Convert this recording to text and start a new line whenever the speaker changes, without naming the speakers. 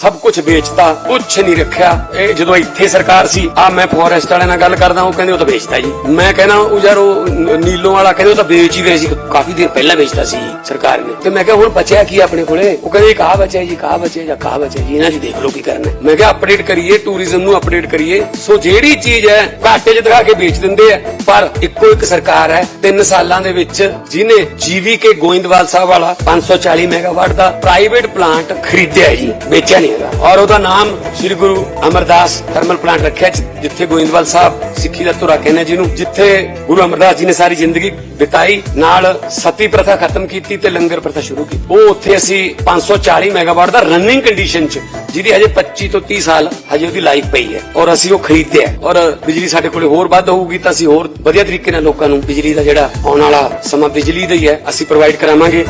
ਸਭ ਕੁਝ ਵੇਚਤਾ ਕੁਝ ਨਹੀਂ ਰੱਖਿਆ। ਇਹ ਜਦੋਂ ਇੱਥੇ ਸਰਕਾਰ ਸੀ, ਆ ਮੈਂ ਫੋਰੈਸਟ ਵਾਲਿਆਂ ਨਾਲ ਗੱਲ ਕਰਦਾ ਉਹ ਕਹਿੰਦੇ ਉਹ ਤਾਂ ਵੇਚਤਾ ਜੀ। ਮੈਂ ਕਹਿੰਦਾ, ਉਹ ਯਾਰ ਉਹ ਨੀਲੋਂ ਵਾਲਾ ਕਹਿੰਦੇ ਉਹ ਤਾਂ ਵੇਚ ਹੀ ਗਏ ਸੀ, ਕਾਫੀ ਦਿਨ ਪਹਿਲਾਂ ਵੇਚਦਾ ਸੀ ਸਰਕਾਰ ਨੇ। ਤੇ ਮੈਂ ਕਿਹਾ, ਹੁਣ ਬਚਿਆ ਕੀ ਆਪਣੇ ਕੋਲੇ? ਉਹ ਕਹਿੰਦੇ ਕਾ ਬਚਿਆ ਜੀ ਕਾ ਬਚਿਆ ਜਾਂ ਕਾ ਬਚਿਆ ਜੀ, ਇਹਨਾਂ 'ਚ ਦੇਖ ਲਓ ਕੀ ਕਰਨਾ ਮੈਂ ਕਿਹਾ ਅਪਡੇਟ ਕਰੀਏ ਟੂਰਿਜ਼ਮ ਨੂੰ ਅਪਡੇਟ ਕਰੀਏ। ਸੋ ਜਿਹੜੀ ਚੀਜ਼ ਹੈ, ਘਾਟੇ 'ਚ ਦਿਖਾ ਕੇ ਵੇਚ ਦਿੰਦੇ ਆ। ਪਰ ਇੱਕੋ ਇੱਕ ਸਰਕਾਰ ਹੈ 3 ਸਾਲਾਂ ਦੇ ਵਿੱਚ ਜਿਹਨੇ ਜੀਵੀਕੇ ਗੋਇੰਦਵਾਲ ਸਾਹਿਬ ਵਾਲਾ 540 ਮੈਗਾਵਾਟ ਦਾ ਪ੍ਰਾਈਵੇਟ ਪਲਾਂਟ ਖਰੀਦਿਆ ਜੀ, ਵੇਚਿਆ ਨਹੀਂ ਹੈਗਾ। ਔਰ ਉਹਦਾ ਨਾਮ ਸ੍ਰੀ ਗੁਰੂ ਅਮਰਦਾਸ ਥਰਮਲ ਪਲਾਂਟ ਰੱਖਿਆ ਜਿ- ਜਿੱਥੇ ਗੋਇੰਦਵਾਲ ਸਾਹਿਬ ਸਿੱਖੀ ਦਾ ਧੁਰਾ ਕਹਿੰਦੇ ਜਿਹਨੂੰ ਜਿੱਥੇ ਗੁਰੂ ਅਮਰਦਾਸ ਜੀ ਨੇ ਸਾਰੀ ਜ਼ਿੰਦਗੀ ਬਿਤਾਈ, ਨਾਲ ਸਤੀ ਪ੍ਰਥਾ ਖਤਮ ਕੀਤੀ ਤੇ ਲੰਗਰ ਪ੍ਰਥਾ ਸ਼ੁਰੂ ਕੀਤੀ। ਉਹ ਉੱਥੇ ਅਸੀਂ 540 ਮੈਗਾਵਾਟ ਦਾ ਰਨਿੰਗ ਕੰਡੀਸ਼ਨ ਚ, ਜਿਹਦੀ ਹਜੇ 25 ਤੋਂ 30 ਸਾਲ ਹਜੇ ਉਹਦੀ ਲਾਈਫ ਪਈ ਹੈ। ਔਰ ਅਸੀਂ ਉਹ ਖਰੀਦਿਆ ਔਰ ਬਿਜਲੀ ਸਾਡੇ ਕੋਲੇ ਹੋਰ ਵੱਧ ਹੋਊਗੀ ਤਾਂ ਅਸੀਂ ਹੋਰ ਵਧੀਆ ਤਰੀਕੇ ਨਾਲ ਲੋਕਾਂ ਨੂੰ ਬਿਜਲੀ ਦਾ ਜਿਹੜਾ ਆਉਣ ਵਾਲਾ ਸਮਾਂ ਬਿਜਲੀ ਦਾ ਹੀ ਹੈ, ਅਸੀਂ ਪ੍ਰੋਵਾਈਡ ਕਰਾਵਾਂਗੇ।